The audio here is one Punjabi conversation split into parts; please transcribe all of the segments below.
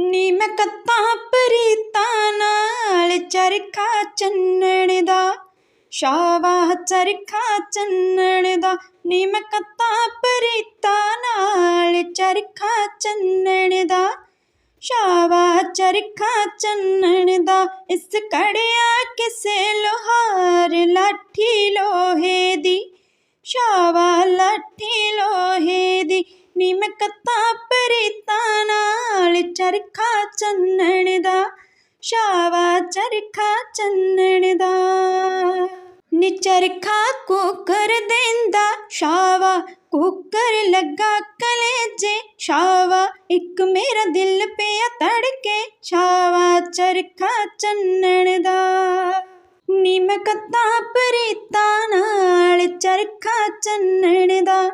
ਨੀ ਮੈਂ ਕੱਤਾਂ ਪ੍ਰੀਤਾਂ ਨਾਲ ਚਰਖਾ ਚੰਨਣ ਦਾ ਸ਼ਾਵਾ ਚਰਖਾ ਚੰਨਣ ਦਾ। ਨੀ ਮੈਂ ਕੱਤਾਂ ਪ੍ਰੀਤਾਂ ਨਾਲ ਚਰਖਾ ਚੰਨਣ ਦਾ ਸ਼ਾਵਾ ਚਰਖਾ ਚੰਨਣ ਦਾ। ਇਸ ਕੜਿਆ ਕਿਸੇ ਲੋਹਾਰ ਲਾਠੀ ਲੋਹੇ ਦੀ ਸ਼ਾਵਾ ਲਾਠੀ ਲੋਹੇ ਦੀ। ਨੀ ਮੈਂ ਕੱਤਾਂ ਚਰਖਾ ਚੰਨਣ ਦਾ ਸ਼ਾਵਾ ਚਰਖਾ ਚੰਨਣ ਦਾ। ਨੀ ਚਰਖਾ ਕੁਕਰ ਦਿੰਦਾ ਸ਼ਾਵਾ ਕੁਕਰ ਲੱਗਾ ਕਲੇਜੇ। ਸ਼ਾਵਾ ਇੱਕ ਮੇਰਾ ਦਿਲ ਪਿਆ ਤੜਕੇ ਸ਼ਾਵਾ ਚਰਖਾ ਚੰਨਣ ਦਾ। ਨੀ ਮੈਂ ਕੱਤਾਂ ਪ੍ਰੀਤਾਂ ਨਾਲ ਚਰਖਾ ਚੰਨਣ ਦਾ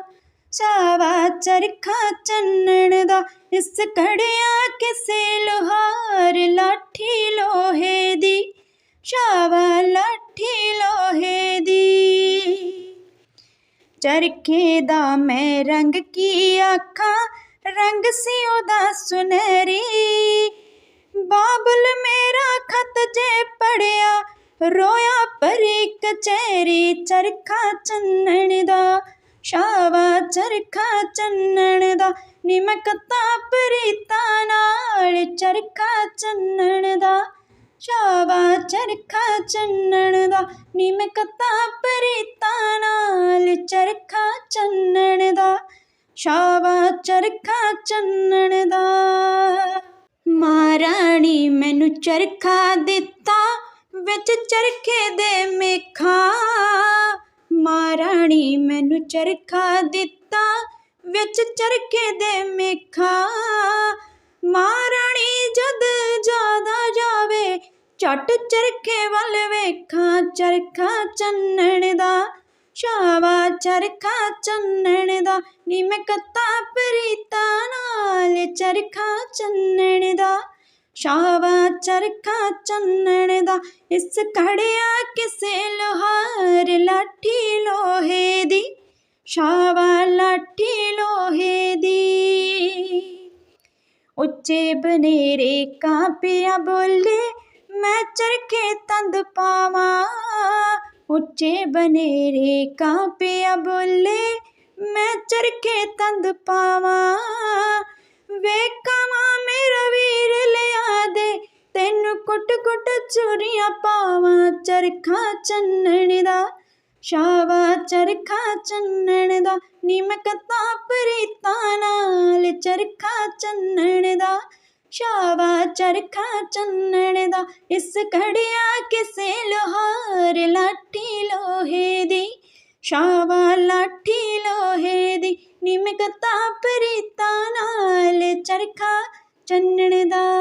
ਚਾਵਾ ਚਰਖਾ ਚੰਨਣ ਦਾ, ਇਸ ਕੜਿਆ ਕਿਸੇ ਲੋਹਾਰ ਲਾਠੀ ਲੋਹੇ ਦੀ। ਸ਼ਾਵਾ ਲਾਠੀ ਲੋਹੇ ਦੀ। ਚਰਖੇ ਦਾ ਮੈਂ ਰੰਗ ਕੀ ਆਖਾਂ, ਰੰਗ ਸੀ ਉਹਦਾ ਸੁਨਹਿਰੀ। ਬਾਬਲ ਮੇਰਾ ਖਤ ਜੇ ਪੜਿਆ, ਰੋਇਆ ਪਰੀ ਕਚਹਿਰੀ ਚਰਖਾ ਚੰਨਣ ਦਾ। ਸ਼ਾਵਾ ਚਰਖਾ ਚੰਨਣ ਦਾ ਨਿਮਕਤਾ ਪ੍ਰੀਤਾ ਨਾਲ, ਚਰਖਾ ਚੰਨਣ ਦਾ। ਸ਼ਾਵਾ ਚਰਖਾ ਚੰਨਣ ਦਾ ਨੀ ਮੈਂ ਨਾਲ, ਚਰਖਾ ਚੰਨਣ ਦਾ। ਸ਼ਾਵਾ ਚਰਖਾ ਚੰਨਣ ਦਾ। ਮਹਾਰਾਣੀ ਮੈਨੂੰ ਚਰਖਾ ਦਿੱਤਾ, ਵਿੱਚ ਚਰਖੇ ਦੇ ਮੇਖਾ ਮੈਨੂੰ ਚਰਖਾ ਦਿੱਤਾ, ਵਿੱਚ ਚਰਖੇ ਦੇ ਮੇਖਾ। ਮਹਾਰਾਣੀ ਜਦ ਜ਼ਿਆਦਾ ਜਾਵੇ, ਝਟ ਚਰਖੇ ਵੱਲ ਵੇਖਾਂ। ਚਰਖਾ ਚੰਨਣ ਦਾ, ਸ਼ਾਵਾ ਚਰਖਾ ਚੰਨਣ ਦਾ। ਨੀ ਮੈਂ ਕੱਤਾਂ ਪ੍ਰੀਤਾਂ ਨਾਲ, ਚਰਖਾ ਚੰਨਣ ਦਾ। ਸ਼ਾਵਾ ਚਰਖਾ ਚੰਨਣ ਦਾ, ਇਸ ਕੜਿਆ ਕਿਸੇ ਲੋਹਾਰ ਲਾਠੀ ਲੋਹੇ ਦੀ ਸ਼ਾਵਾ ਲਾਠੀ ਲੋਹੇ ਦੀ। ਉੱਚੇ ਬਨੇਰੇ ਕਾਂਪਿਆ ਬੋਲੇ, ਮੈਂ ਚਰਖੇ ਤੰਦ ਪਾਵਾਂ। ਉੱਚੇ ਬਨੇਰੇ ਕਾਂਪਿਆ ਬੋਲੇ, ਮੈਂ ਚਰਖੇ ਤੰਦ ਪਾਵਾਂ। ਵੇਖਾਵਾਂ ਮੇਰਾ ਵੀ ਤੈਨੂੰ ਕੁੱਟ ਕੁੱਟ ਚੂਰੀਆਂ ਪਾਵਾਂ, ਚਰਖਾ ਚੰਨਣ ਦਾ ਸ਼ਾਵਾ ਚਰਖਾ ਚੰਨਣ ਦਾ ਨੀ ਮੈਂ ਕੱਤਾਂ ਪ੍ਰੀਤਾਂ ਨਾਲ, ਚਰਖਾ ਚੰਨਣ ਦਾ ਸ਼ਾਵਾ ਚਰਖਾ ਚੰਨਣ ਦਾ, ਇਸ ਘੜਿਆ ਕਿਸੇ ਲੋਹਾਰ ਲਾਠੀ ਲੋਹੇ ਦੀ ਸ਼ਾਵਾ ਲਾਠੀ ਲੋਹੇ ਦੀ ਨੀ ਮੈਂ ਕੱਤਾਂ ਪ੍ਰੀਤਾਂ ਨਾਲ, ਚਰਖਾ ਚੰਨਣ ਦਾ।